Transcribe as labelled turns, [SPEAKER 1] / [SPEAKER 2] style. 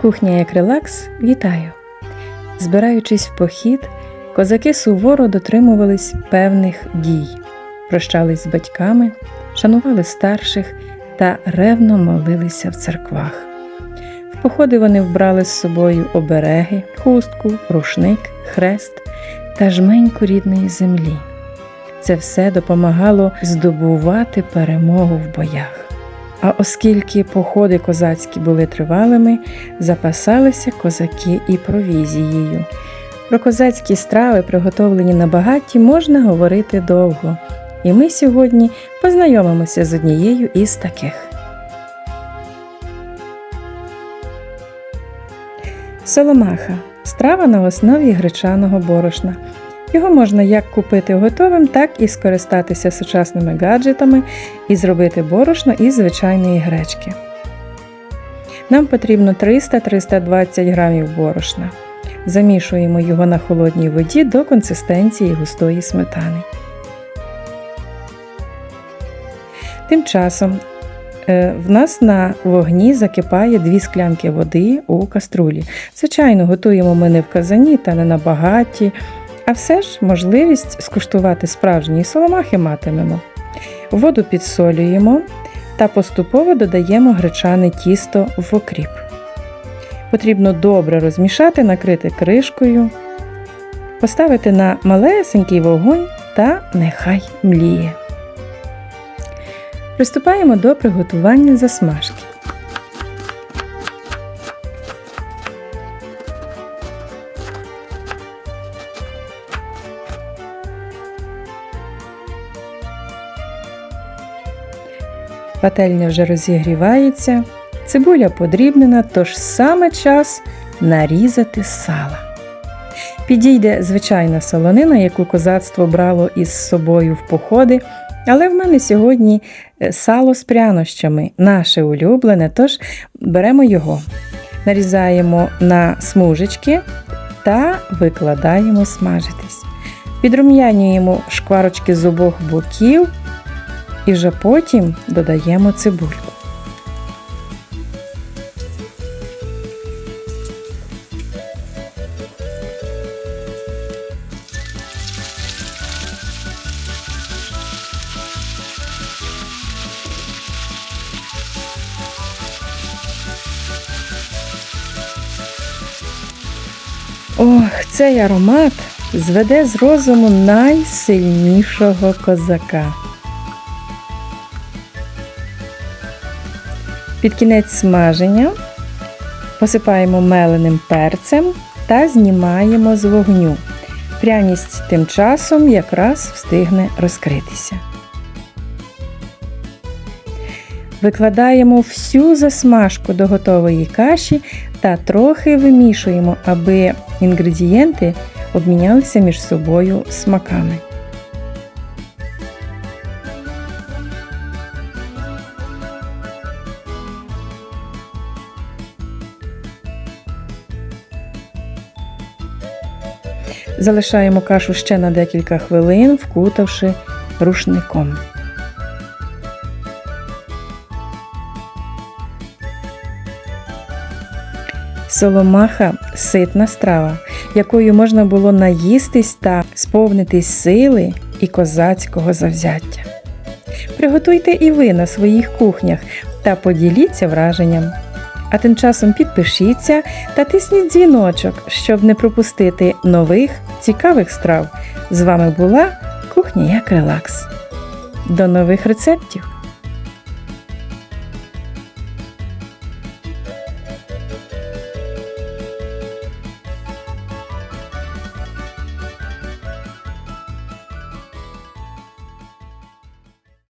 [SPEAKER 1] Кухня як релакс вітаю! Збираючись в похід, козаки суворо дотримувались певних дій, прощались з батьками, шанували старших та ревно молилися в церквах. В походи вони вбрали з собою обереги, хустку, рушник, хрест та жменьку рідної землі. Це все допомагало здобувати перемогу в боях. А оскільки походи козацькі були тривалими, запасалися козаки і провізією. Про козацькі страви, приготовлені на багаті, можна говорити довго, і ми сьогодні познайомимося з однією із таких. Соломаха страва на основі гречаного борошна. Його можна як купити готовим, так і скористатися сучасними гаджетами і зробити борошно із звичайної гречки. Нам потрібно 300-320 грамів борошна. Замішуємо його на холодній воді до консистенції густої сметани. Тим часом е, в нас на вогні закипає 2 склянки води у каструлі. Звичайно, готуємо ми не в казані та не на багаті. А все ж можливість скуштувати справжньої соломахи матимемо. Воду підсолюємо та поступово додаємо гречане тісто в окріп. Потрібно добре розмішати, накрити кришкою, поставити на малесенький вогонь та нехай мліє. Приступаємо до приготування засмажки. Пательня вже розігрівається, цибуля подрібнена, тож саме час нарізати сала. Підійде звичайна солонина, яку козацтво брало із собою в походи, але в мене сьогодні е, сало з прянощами, наше улюблене, тож беремо його, нарізаємо на смужечки та викладаємо смажитись. Підрум'янюємо шкварочки з обох боків. І вже потім додаємо цибульку. Ох, цей аромат зведе з розуму найсильнішого козака. Під кінець смаження посипаємо меленим перцем та знімаємо з вогню. Пряність тим часом якраз встигне розкритися. Викладаємо всю засмажку до готової каші та трохи вимішуємо, аби інгредієнти обмінялися між собою смаками. Залишаємо кашу ще на декілька хвилин, вкутавши рушником. Соломаха ситна страва, якою можна було наїстись та сповнитись сили і козацького завзяття. Приготуйте і ви на своїх кухнях та поділіться враженням. А тим часом підпишіться та тисніть дзвіночок, щоб не пропустити нових цікавих страв. З вами була Кухня як релакс. До нових рецептів!